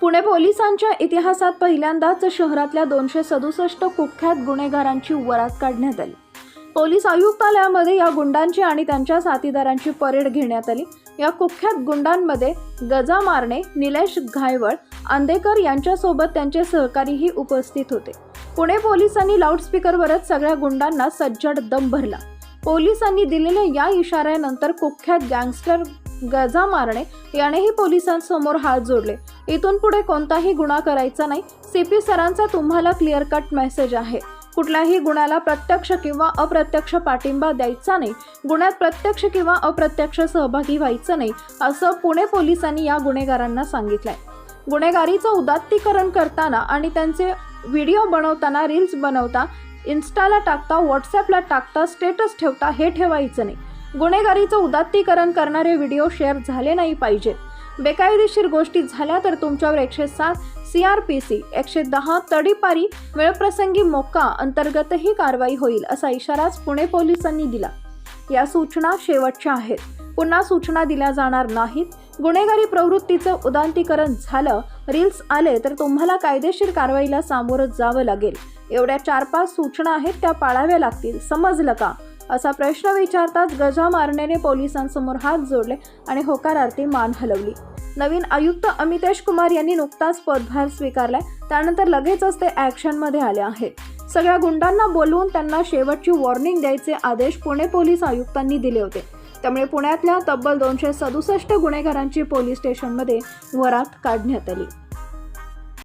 पुणे पोलिसांच्या इतिहासात पहिल्यांदाच शहरातल्या दोनशे सदुसष्ट कुख्यात गुन्हेगारांची वरात काढण्यात आली. पोलीस आयुक्तालयामध्ये या गुंडांची आणि त्यांच्या साथीदारांची परेड घेण्यात आली. या कुख्यात गुंडांमध्ये गजा मारणे निलेश घायवळ आंदेकर यांच्यासोबत त्यांचे सहकारीही उपस्थित होते. पुणे पोलिसांनी लाऊडस्पीकरवरच सगळ्या गुंडांना सज्जड दम भरला. पोलिसांनी दिलेल्या या इशाऱ्यानंतर कुख्यात गँगस्टर गजा मारणे यानेही पोलिसांसमोर हात जोडले. इथून पुढे कोणताही गुन्हा करायचा नाही. सीपी सरांचा तुम्हाला क्लिअर कट मेसेज आहे. कुठल्याही गुन्ह्याला प्रत्यक्ष किंवा अप्रत्यक्ष पाठिंबा द्यायचा नाही. गुन्ह्यात प्रत्यक्ष किंवा अप्रत्यक्ष सहभागी व्हायचं नाही असं पुणे पोलिसांनी या गुन्हेगारांना सांगितलंय. गुन्हेगारीचं उदात्तीकरण करताना आणि त्यांचे व्हिडिओ बनवताना रील्स बनवता इन्स्टाला टाकता व्हॉट्सॲपला टाकता स्टेटस ठेवता हे ठेवायचं नाही. गुन्हेगारीचं उदात्तीकरण करणारे व्हिडिओ शेअर झाले नाही पाहिजेत. बेकायदेशीर गोष्टी झाल्या तर तुमच्यावर एकशे सात सी आर पी सी एकशे दहा तडीपारी वेळप्रसंगी मोक्का अंतर्गतही कारवाई होईल असा इशाराच पुणे पोलिसांनी दिला. या सूचना शेवटच्या आहेत. पुन्हा सूचना दिल्या जाणार नाहीत. गुन्हेगारी प्रवृत्तीचं उदांतीकरण झालं रील्स आले तर तुम्हाला कायदेशीर कारवाईला सामोरं जावं लागेल. एवढ्या चार पाच सूचना आहेत त्या पाळाव्या लागतील. समजलं का? असा प्रश्न विचारताच गजा मारण्याने पोलिसांसमोर हात जोडले आणि होकारार्थी मान हलवली. नवीन आयुक्त अमितेश कुमार यांनी नुकताच पदभार स्वीकारलाय. त्यानंतर लगेचच ते ॲक्शनमध्ये आले आहेत. सगळ्या गुंडांना बोलवून त्यांना शेवटची वॉर्निंग द्यायचे आदेश पुणे पोलीस आयुक्तांनी दिले होते. त्यामुळे पुण्यातल्या तब्बल दोनशे सदुसष्ट गुन्हेगारांची पोलीस स्टेशनमध्ये वरात काढण्यात आली.